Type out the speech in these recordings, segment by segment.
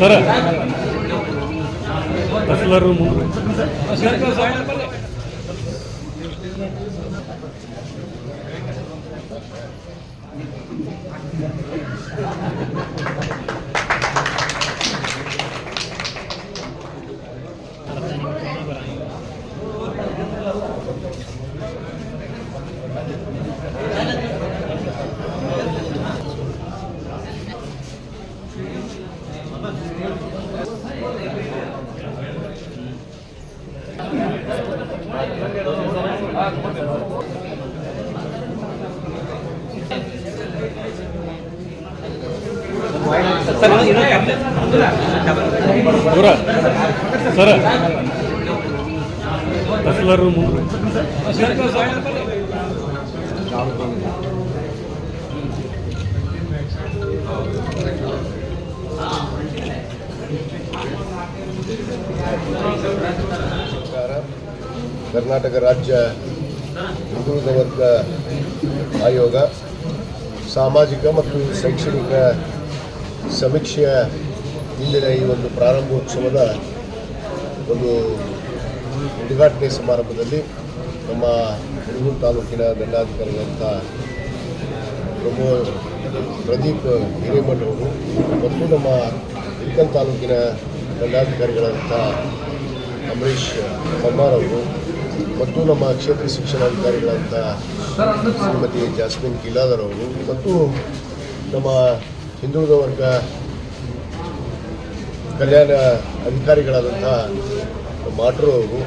ಸರ. ತಹಸೀಲ್ದಾರ್ ಮುಂದೆ. ದೂರ ಸರ ತಹಸೀಲ್ದಾರ್ ಮುಂದೆ ಕರ್ನಾಟಕ ರಾಜ್ಯ ಹಿಂದುಳಿದ ವರ್ಗ ಆಯೋಗ, ಸಾಮಾಜಿಕ ಮತ್ತು ಶೈಕ್ಷಣಿಕ ಸಮೀಕ್ಷೆಯ ಇಂದಿನ ಈ ಒಂದು ಪ್ರಾರಂಭೋತ್ಸವದ ಒಂದು ಉದ್ಘಾಟನೆ ಸಮಾರಂಭದಲ್ಲಿ ನಮ್ಮ ಹುಡುಗೂರು ತಾಲೂಕಿನ ದಂಡಾಧಿಕಾರಿಗಳಂಥ ಪ್ರಮೋ ಪ್ರದೀಪ್ ಹಿರೇಮಠ್ ಅವರು ಮತ್ತು ನಮ್ಮ ಇಳಕಲ್ ತಾಲೂಕಿನ ದಂಡಾಧಿಕಾರಿಗಳಂಥ ಅಂಬರೀಷ್ ಅವರು ಮತ್ತು ನಮ್ಮ ಕ್ಷೇತ್ರ ಶಿಕ್ಷಣಾಧಿಕಾರಿಗಳಂಥ ಶ್ರೀಮತಿ ಜಾಸ್ಮಿನ್ ಕಿಲಾದರ್ ಅವರು ಮತ್ತು ನಮ್ಮ ಹಿಂದುಳಿದ ವರ್ಗ ಕಲ್ಯಾಣ ಅಧಿಕಾರಿಗಳಾದಂಥ ಅವರು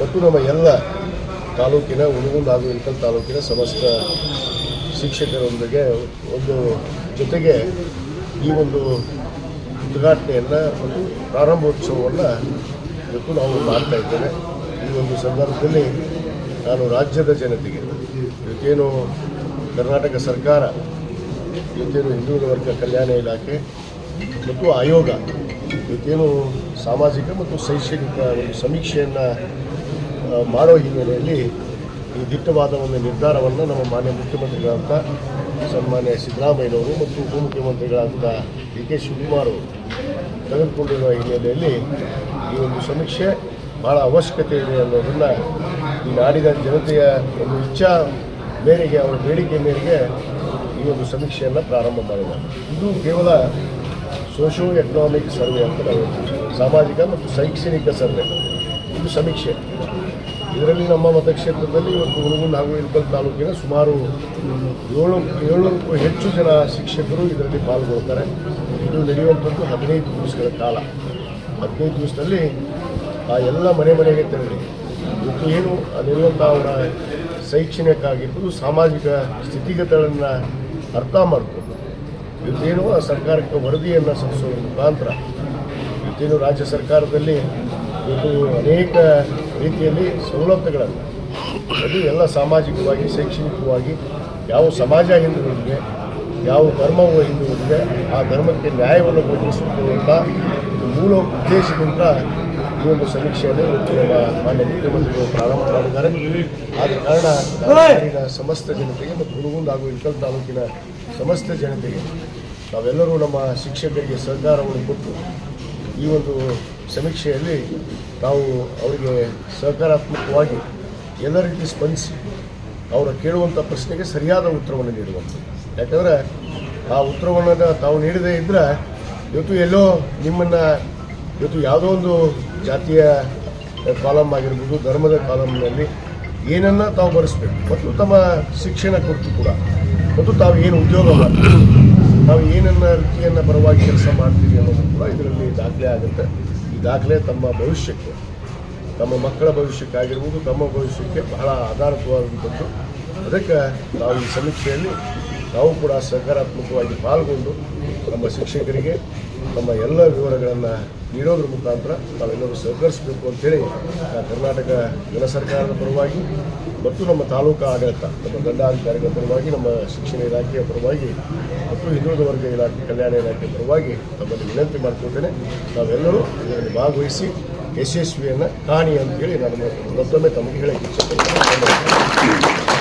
ಮತ್ತು ನಮ್ಮ ಎಲ್ಲ ತಾಲೂಕಿನ ಉಣಗುಂದ ಹಾಗೂ ತಾಲೂಕಿನ ಸಮಸ್ತ ಶಿಕ್ಷಕರೊಂದಿಗೆ ಒಂದು ಜೊತೆಗೆ ಈ ಒಂದು ಉದ್ಘಾಟನೆಯನ್ನು ಮತ್ತು ಪ್ರಾರಂಭೋತ್ಸವವನ್ನು ಇವತ್ತು ನಾವು ಮಾಡ್ತಾ ಇದ್ದೇವೆ. ಒಂದು ಸಂದರ್ಭದಲ್ಲಿ ನಾನು ರಾಜ್ಯದ ಜನತೆಗೆ, ಇವತ್ತೇನು ಕರ್ನಾಟಕ ಸರ್ಕಾರ, ಇವತ್ತೇನು ಹಿಂದುಳಿದ ವರ್ಗ ಕಲ್ಯಾಣ ಇಲಾಖೆ ಮತ್ತು ಆಯೋಗ, ಇವತ್ತೇನು ಸಾಮಾಜಿಕ ಮತ್ತು ಶೈಕ್ಷಣಿಕ ಒಂದು ಸಮೀಕ್ಷೆಯನ್ನು ಮಾಡೋ ಹಿನ್ನೆಲೆಯಲ್ಲಿ ಈ ದಿಟ್ಟವಾದ ಒಂದು ನಿರ್ಧಾರವನ್ನು ನಮ್ಮ ಮಾನ್ಯ ಮುಖ್ಯಮಂತ್ರಿಗಳಾದಂಥ ಸನ್ಮಾನ್ಯ ಸಿದ್ದರಾಮಯ್ಯನವರು ಮತ್ತು ಉಪಮುಖ್ಯಮಂತ್ರಿಗಳಾದಂಥ ಡಿ ಕೆ ಶಿವಕುಮಾರ್ ಅವರು ತೆಗೆದುಕೊಂಡಿರುವ ಹಿನ್ನೆಲೆಯಲ್ಲಿ ಈ ಒಂದು ಸಮೀಕ್ಷೆ ಭಾಳ ಅವಶ್ಯಕತೆ ಇದೆ ಅನ್ನೋದನ್ನು ಈ ನಾಡಿನ ಜನತೆಯ ಒಂದು ಇಚ್ಛಾ ಮೇರೆಗೆ, ಅವರ ಬೇಡಿಕೆ ಮೇರೆಗೆ ಈ ಒಂದು ಸಮೀಕ್ಷೆಯನ್ನು ಪ್ರಾರಂಭ ಮಾಡಿದ್ದಾರೆ. ಇದು ಕೇವಲ ಸೋಷೋ ಎಕನಾಮಿಕ್ ಸರ್ವೆ ಅಂತ ನಾವು ಸಾಮಾಜಿಕ ಮತ್ತು ಶೈಕ್ಷಣಿಕ ಸರ್ವೆ. ಇದು ಸಮೀಕ್ಷೆ. ಇದರಲ್ಲಿ ನಮ್ಮ ಮತಕ್ಷೇತ್ರದಲ್ಲಿ ಇವತ್ತು ಹುಣಗುಂದ ಹಾಗೂ ಇರ್ಕಲ್ ತಾಲೂಕಿನ ಸುಮಾರು ಏಳು ಏಳಕ್ಕೂ ಹೆಚ್ಚು ಜನ ಶಿಕ್ಷಕರು ಇದರಲ್ಲಿ ಪಾಲ್ಗೊಳ್ತಾರೆ. ಇದು ನಡೆಯುವಂಥದ್ದು ಹದಿನೈದು ದಿವಸಗಳ ಕಾಲ. ಹದಿನೈದು ದಿವಸದಲ್ಲಿ ಆ ಎಲ್ಲ ಮನೆ ಮನೆಗೆ ತೆರಳಿ. ಇವತ್ತು ಏನು ಅಲ್ಲಿರುವಂಥ ಅವರ ಶೈಕ್ಷಣಿಕ ಸಾಮಾಜಿಕ ಸ್ಥಿತಿಗತಿಗಳನ್ನು ಅರ್ಥ ಮಾಡಿಕೊಂಡು ಇವತ್ತೇನು ಆ ಸರ್ಕಾರಕ್ಕೆ ವರದಿಯನ್ನು ಸಲ್ಲಿಸುವ ಮುಖಾಂತರ ಇವತ್ತೇನು ರಾಜ್ಯ ಸರ್ಕಾರದಲ್ಲಿ ಇವತ್ತು ಅನೇಕ ರೀತಿಯಲ್ಲಿ ಸವಲತ್ತುಗಳನ್ನು, ಅದು ಎಲ್ಲ ಸಾಮಾಜಿಕವಾಗಿ, ಶೈಕ್ಷಣಿಕವಾಗಿ ಯಾವ ಸಮಾಜ ಹಿಂದುಳಿದಿದೆ ಯಾವ ಧರ್ಮವು ಹಿಂದುಳಿದಿದೆ ಆ ಧರ್ಮಕ್ಕೆ ನ್ಯಾಯವನ್ನು ಒದಗಿಸಿಕೊಳ್ಳುವಂಥ ಒಂದು ಮೂಲ ಉದ್ದೇಶದಿಂದ ಈ ಒಂದು ಸಮೀಕ್ಷೆಯನ್ನು ನಮ್ಮ ಮಾನ್ಯ ಮುಖ್ಯಮಂತ್ರಿಗಳು ಪ್ರಾರಂಭ ಮಾಡಿದ್ದಾರೆ. ಆದ ಕಾರಣ ನಾಡಿನ ಸಮಸ್ತ ಜನತೆಗೆ ಮತ್ತು ಹುಡುಗುಂದ ಹಾಗೂ ಇಳಕಲ್ ತಾಲೂಕಿನ ಸಮಸ್ತ ಜನತೆಗೆ ನಾವೆಲ್ಲರೂ ನಮ್ಮ ಶಿಕ್ಷಕರಿಗೆ ಸಹಕಾರವನ್ನು ಕೊಟ್ಟು ಈ ಒಂದು ಸಮೀಕ್ಷೆಯಲ್ಲಿ ನಾವು ಅವರಿಗೆ ಸಹಕಾರಾತ್ಮಕವಾಗಿ ಎಲ್ಲ ರೀತಿ ಸ್ಪಂದಿಸಿ ಅವರ ಕೇಳುವಂಥ ಪ್ರಶ್ನೆಗೆ ಸರಿಯಾದ ಉತ್ತರವನ್ನು ನೀಡುವಂಥದ್ದು. ಯಾಕಂದರೆ ಆ ಉತ್ತರವನ್ನು ತಾವು ನೀಡದೇ ಇದ್ದರೆ ಇವತ್ತು ಎಲ್ಲೋ ನಿಮ್ಮನ್ನು ಇವತ್ತು ಯಾವುದೋ ಒಂದು ಜಾತಿಯ ಕಾಲಮ್ ಆಗಿರ್ಬೋದು, ಧರ್ಮದ ಕಾಲಮ್ನಲ್ಲಿ ಏನನ್ನು ತಾವು ಬರೆಸ್ಬೇಕು. ಮತ್ತು ತಮ್ಮ ಶಿಕ್ಷಣ ಕುರಿತು ಕೂಡ. ಮತ್ತು ತಾವು ಏನು ಉದ್ಯೋಗ ಮಾಡ್ತೀವಿ ನಾವು ಏನನ್ನ ವೃತ್ತಿಯನ್ನು ಪರವಾಗಿ ಕೆಲಸ ಮಾಡ್ತೀವಿ ಅನ್ನೋದು ಕೂಡ ಇದರಲ್ಲಿ ದಾಖಲೆ ಆಗುತ್ತೆ. ಈ ದಾಖಲೆ ತಮ್ಮ ಭವಿಷ್ಯಕ್ಕೆ, ತಮ್ಮ ಮಕ್ಕಳ ಭವಿಷ್ಯಕ್ಕಾಗಿರ್ಬೋದು ತಮ್ಮ ಭವಿಷ್ಯಕ್ಕೆ ಬಹಳ ಆಧಾರಿತವಾದಂಥದ್ದು. ಅದಕ್ಕೆ ನಾವು ಈ ಸಮೀಕ್ಷೆಯಲ್ಲಿ ನಾವು ಕೂಡ ಸಕಾರಾತ್ಮಕವಾಗಿ ಪಾಲ್ಗೊಂಡು ನಮ್ಮ ಶಿಕ್ಷಕರಿಗೆ ನಮ್ಮ ಎಲ್ಲ ವಿವರಗಳನ್ನು ನೀಡೋದ್ರ ಮುಖಾಂತರ ನಾವೆಲ್ಲರೂ ಸಹಕರಿಸಬೇಕು ಅಂತೇಳಿ ಕರ್ನಾಟಕ ಜನ ಸರ್ಕಾರದ ಪರವಾಗಿ ಮತ್ತು ನಮ್ಮ ತಾಲೂಕು ಆಡಳಿತ, ನಮ್ಮ ದಂಡಾಧಿಕಾರಿಗಳ ಪರವಾಗಿ, ನಮ್ಮ ಶಿಕ್ಷಣ ಇಲಾಖೆಯ ಪರವಾಗಿ ಮತ್ತು ಹಿಂದುಳಿದ ವರ್ಗ ಇಲಾಖೆ, ಕಲ್ಯಾಣ ಇಲಾಖೆ ಪರವಾಗಿ ತಮ್ಮಲ್ಲಿ ವಿನಂತಿ ಮಾಡ್ಕೊಳ್ತೇನೆ. ನಾವೆಲ್ಲರೂ ಇದರಲ್ಲಿ ಭಾಗವಹಿಸಿ ಯಶಸ್ವಿಯನ್ನು ಕಾಣಿ ಅಂತೇಳಿ ನಾನು ಮತ್ತೊಮ್ಮೆ ತಮಗೆ ಹೇಳಕ್ಕೆ ಇಚ್ಛೆಪಡ್ತೇನೆ